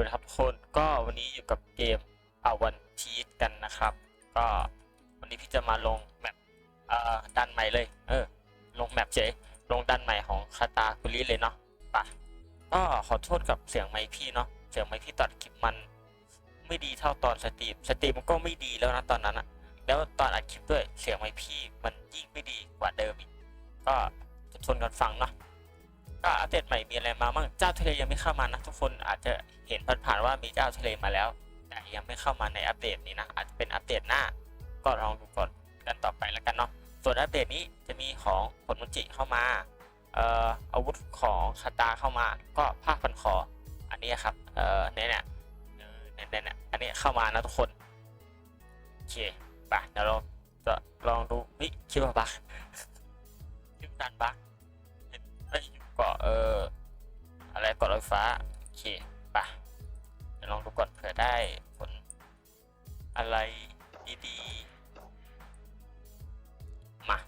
วัสดีครับทุกคนก็วันนี้อยู่กับเกมอาวันทีสกันนะครับ ก็วันนี้พี่จะมาลงแมปเอ่อดันใหม่เลย เออ ลงแมปเฉยลงดันใหม่ของคาตาคุริเลยเนาะปะก็ขอโทษกับเสียงไมค์พี่เนาะเสียงไมค์พี่ตัดคลิปมัน ไม่ดีเท่าตอนสตรีมสตรีมมันก็ไม่ดีแล้วนะตอนนั้นอะแล้วตอนอัดคลิปด้วยเสียงไมค์พี่มันยิ่งไม่ดีกว่าเดิมอีกก็จะทนกันฟังเนาะ ก็อัปเดตใหม่มีอะไรมาบ้างเจ้าทะเลยังไม่เข้ามานะทุกคนอาจจะเห็นผ่านๆว่ามีเจ้าทะเลมาแล้ว แต่ยังไม่เข้ามาในอัปเดตนี้นะ อาจจะเป็นอัปเดตหน้า ก็ลองดูก่อนกันต่อไปแล้วกันเนาะส่วนอัปเดตนี้จะมีของผลมุจิเข้ามาเอ่ออาวุธของคาตาเข้ามา ก็ผ้าพันคออันนี้ครับเอ่อเนี่ยเนี่ยเนี่ยเนี่ยอันนี้เข้ามานะทุกคนโอเคไปเดี๋ยวเราจะลองดูเฮ้ยคิดว่าบักคิดว่าดันบัก กาะเออ อะไรเกาะลอยฟ้า โอเคไปะเดี๋ยวลองดูก่อนเผื่อได้ผลอะไรดีๆ มา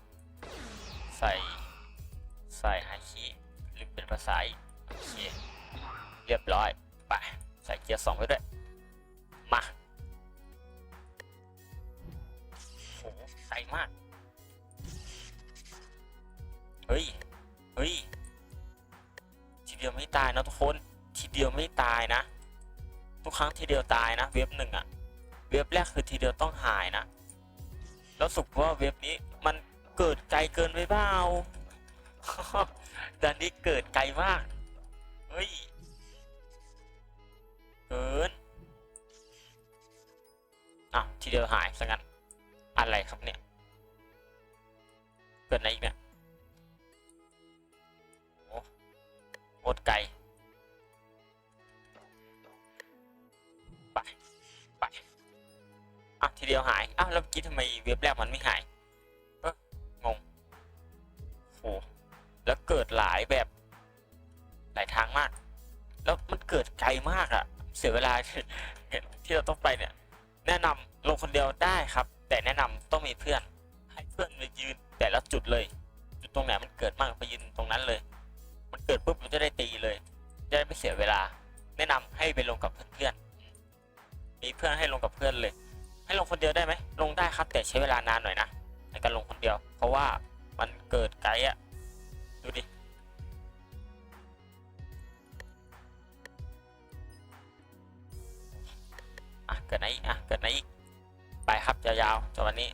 ใส่ ใส่ฮาคิหรือเป็นภาษาอีกโอเคเรียบร้อยไปใส่เกียร์สองไปด้วย มาโหใส่มาก ทีเดียวไม่ตายนะทุกคนทีเดียวไม่ตายนะ ทุกครั้งทีเดียวตายนะ เว็บหนึ่งอะเว็บแรกคือทีเดียวต้องหายนะ แล้วสุกว่าเว็บนี้มันเกิดไกลเกินไปเปล่าดันนี้เกิดไกลมาก เฮ้ย เกินอะทีเดียวหายซะงั้น อะไรครับเนี่ย เกิดอะไรอีกเนี่ย ทีเดียวหาย อ้าวแล้วเมื่อกี้ทำไมเว็บแรกมันไม่หายเอองงโหแล้วเกิดหลายแบบหลายทางมาก แล้วมันเกิดไกลมากอะเสียเวลาที่เราต้องไปเนี่ย แนะนำลงคนเดียวได้ครับ แต่แนะนำต้องมีเพื่อน ให้เพื่อนมายืนแต่ละจุดเลย จุดตรงไหนมันเกิดมากไปยืนตรงนั้นเลย มันเกิดปุ๊บมันจะได้ตีเลย จะได้ไม่เสียเวลา แนะนำให้ไปลงกับเพื่อนๆมีเพื่อนให้ลงกับเพื่อนเลย ให้ลงคนเดียวได้ไหมลงได้ครับแต่ใช้เวลานานหน่อยนะในการลงคนเดียว เพราะว่ามันเกิดไกลอะดูดิอะเกิดไหนอีกอะเกิดไหนอีกไปครับยาวๆจนวันนี้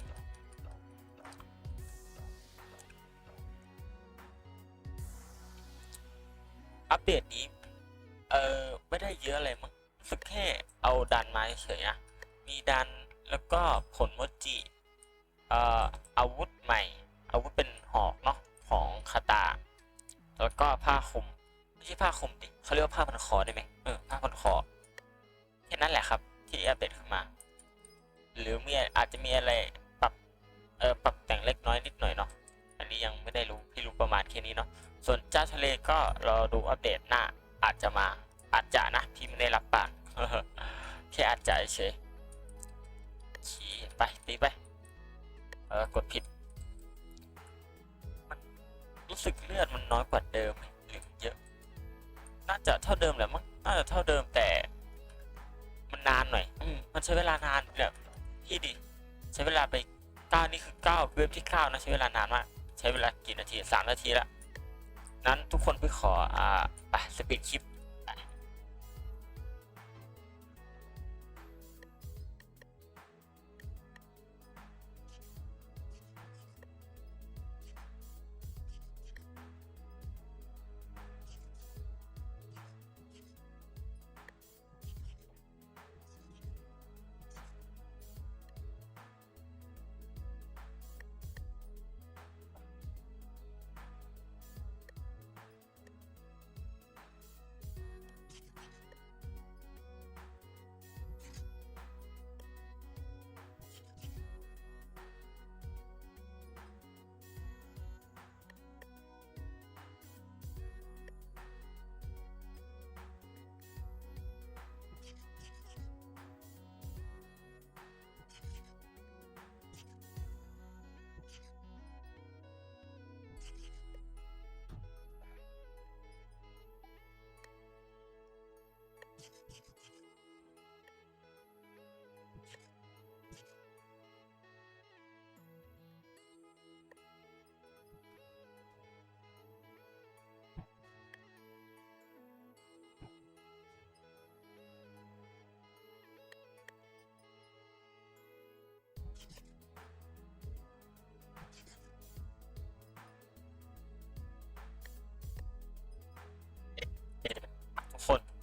อัปเดตนี้ เออไม่ได้เยอะอะไรมั้งสักแค่เอาดันมาเฉยๆนะมีดัน แล้วก็ผลโมจิเอ่ออาวุธใหม่ อาวุธเป็นหอกเนาะของคาตา แล้วก็ผ้าคลุมไม่ใช่ผ้าคลุมดิเขาเรียกว่าผ้าพันคอได้ไหมเออผ้าพันคอแค่นั้นแหละครับ ที่อัปเดตขึ้นมา หรือมีอาจจะมีอะไรปรับเออปรับแต่งเล็กน้อยนิดหน่อยเนาะอันนี้ยังไม่ได้รู้พี่รู้ประมาณแค่นี้เนาะส่วนเจ้าทะเลก็รอดูอัปเดตหน้าอาจจะมาอาจจะนะพี่ไม่ได้รับปากแค่อาจจะเฉย ไปตีไป เออกดผิด มันรู้สึกเลือดมันน้อยกว่าเดิมหรือเยอะ น่าจะเท่าเดิมแหละมั้ง น่าจะเท่าเดิมแต่ มันนานหน่อย อืมมันใช้เวลานานแบบพี่ดิ ใช้เวลาไปเก้านี่คือเก้าเว็บที่เก้านะใช้เวลานานมาก ใช้เวลากี่นาทีสามนาทีละ นั้นทุกคนพี่ขอ อ่าไปสปีดคลิป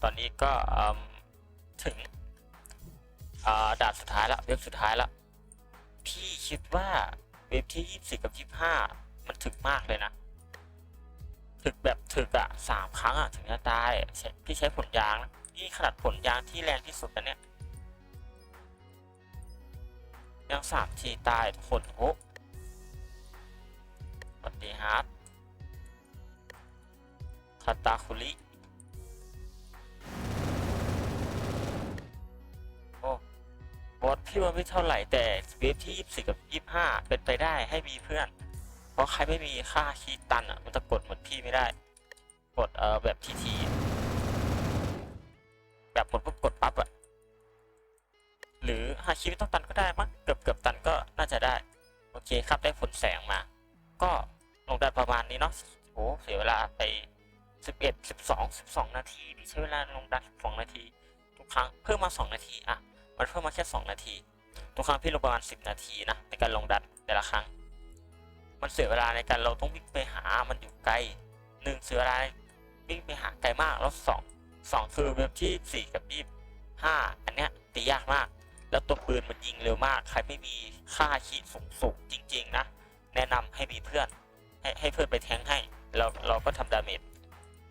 ตอนนี้ก็ถึงด่านสุดท้ายละเว็บสุดท้ายละพี่คิดว่าเว็บที่ยี่สิบกับยี่ห้ามันถึกมากเลยนะ ถึกแบบถึกอะสามครั้งอะถึงจะตายพี่ใช้ผลยางนะนี่ขนาดผลยางที่แรงที่สุดนะเนี่ยยังสามทีตายทุกคนโอ้สวัสดีครับคาตาคุริ บอสพี่ว่าไม่เท่าไหร่แต่เวฟที่ 24 กับ 25 เป็นไปได้ให้มีเพื่อน เพราะใครไม่มีค่าคีย์ตันอะมันจะกดเหมือนพี่ไม่ได้ กดเออแบบทีทีแบบหมดปุ๊บกดปั๊บอะหรือหาคีไม่ต้องตันก็ได้มั้งเกือบเกือบตันก็น่าจะได้ โอเคครับได้ผลแสงมา ก็ลงดันประมาณนี้เนาะโอ้เสียเวลาไป 11 12 12 นาทีใช้เวลาลงดัน2นาที ทุกครั้งเพิ่มมา 2 นาที อะ มันเพิ่มมาแค่ 2 นาที ทุกครั้งพี่ลงประมาณ 10 นาทีนะในการลงดันแต่ละครั้ง มันเสียเวลาในการเราต้องวิ่งไปหา มันอยู่ไกลหนึ่งเสียเวลาวิ่งไปหาไกลมากแล้วสองสองคือเว็บที่ 4 กับยี่ห้าอันเนี้ยตียากมาก แล้วตัวปืนมันยิงเร็วมาก ใครไม่มีค่าคีสูงสูงจริง ๆ นะ แนะนำให้มีเพื่อน ให้ให้เพื่อนไปแทงให้เราเราก็ทำดาเมจ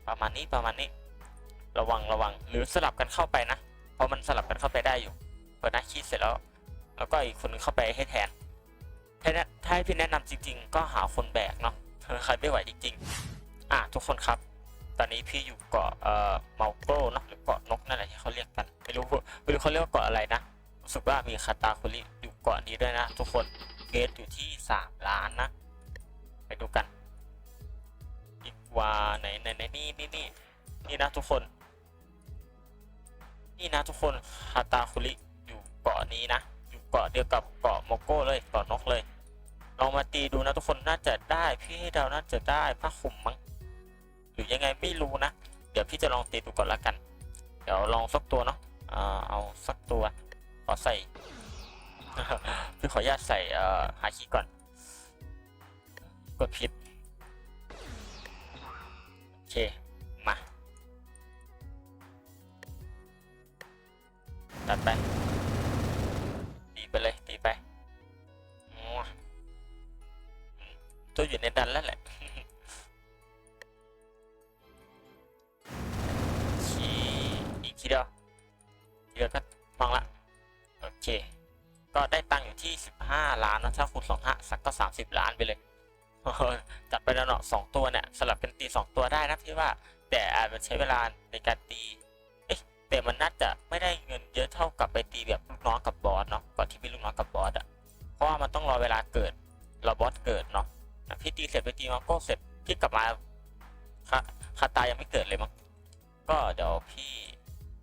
ประมาณนี้ประมาณนี้ ระวังระวังหรือสลับกันเข้าไปนะ เพราะมันสลับกันเข้าไปได้อยู่ ดหน้าคีเสร็จแล้ว แล้วก็อีกคนนึงเข้าไปให้แทน ถ้าถ้าให้พี่แนะนำจริง ๆ ก็หาคนแบกเนาะใครไม่ไหวจริง ๆ อะทุกคนครับ ตอนนี้พี่อยู่เกาะเอ่อเมาโกรเนาะหรือเกาะนกนั่นแหละที่เขาเรียกกันไม่รู้ไม่รู้เขาเรียกว่าเกาะอะไรนะรู้สึกว่ามีคาตาคุริอยู่เกาะนี้ด้วยนะ ทุกคนเกรดอยู่ที่สามล้านนะ ไปดูกัน อีกว่าไหนไหนไหนนี่นี่นี่นี่นะทุกคน นี่นะทุกคนคาตาคุริ เกาะนี้นะ อยู่เกาะเดียวกับเกาะโมโก้เลยเกาะนกเลยลองมาตีดูนะทุกคนน่าจะได้พี่ให้เดาน่าจะได้ผ้าคลุมมั้งหรือยังไงไม่รู้นะ เดี๋ยวพี่จะลองตีดูก่อนละกัน เดี๋ยวลองสักตัวเนาะอ่าเอาสักตัวขอใส่พี่ขออนุญาตใส่เอ่อหาคีก่อน กดผิดโอเค มาตัดไป ไปเลยตีไปงัวตัวอยู่ในดันแล้วแหละชีอีกทีเดียวทีเดียวก็ต้องละ โอเค ก็ได้ตังค์อยู่ที่ 15 ล้านนะถ้าคูณ2 5สักก็ 30 ล้านไปเลย จัดไปแล้วเนาะสองตัวเนี่ย สลับเป็นตีสองตัวได้นะพี่ว่า แต่อาจจะใช้เวลาในการตี แต่มันน่าจะไม่ได้เงินเยอะเท่ากับไปตีแบบลูกน้องกับบอสเนาะก่อนที่พี่ลูกน้องกับบอสอะเพราะว่ามันต้องรอเวลาเกิดรอบอสเกิดเนาะพี่ตีเสร็จไปตีมาโก้เสร็จพี่กลับมาคาคาตายังไม่เกิดเลยมั้งก็เดี๋ยวพี่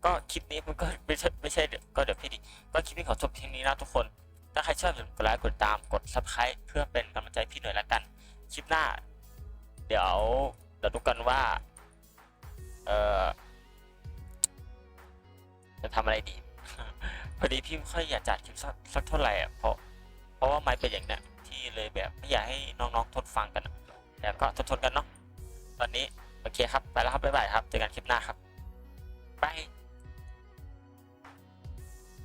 ก็คลิปนี้มันก็ไม่ใช่ไม่ใช่เดี๋ยวก็เดี๋ยวพี่ดิก็คลิปนี้ขอจบเพียงนี้นะทุกคน ถ้าใครชอบอย่าลืมกดไลค์กดตามกด subscribe เพื่อเป็นกำลังใจพี่หน่อยละกันคลิปหน้า เดี๋ยวเดี๋ยวดูกันว่า เอ่อ จะทำอะไรดี พอดีพี่ไม่ค่อยอยากจัดคลิปสักสักเท่าไหร่อะเพราะเพราะว่าไม่เป็นอย่างเนี้ยที่เลยแบบไม่อยากให้น้องๆทนฟังกันแต่ก็ทนๆกันเนาะตอนนี้โอเคครับไปแล้วครับบ๊ายบายครับเจอกันคลิปหน้าครับบาย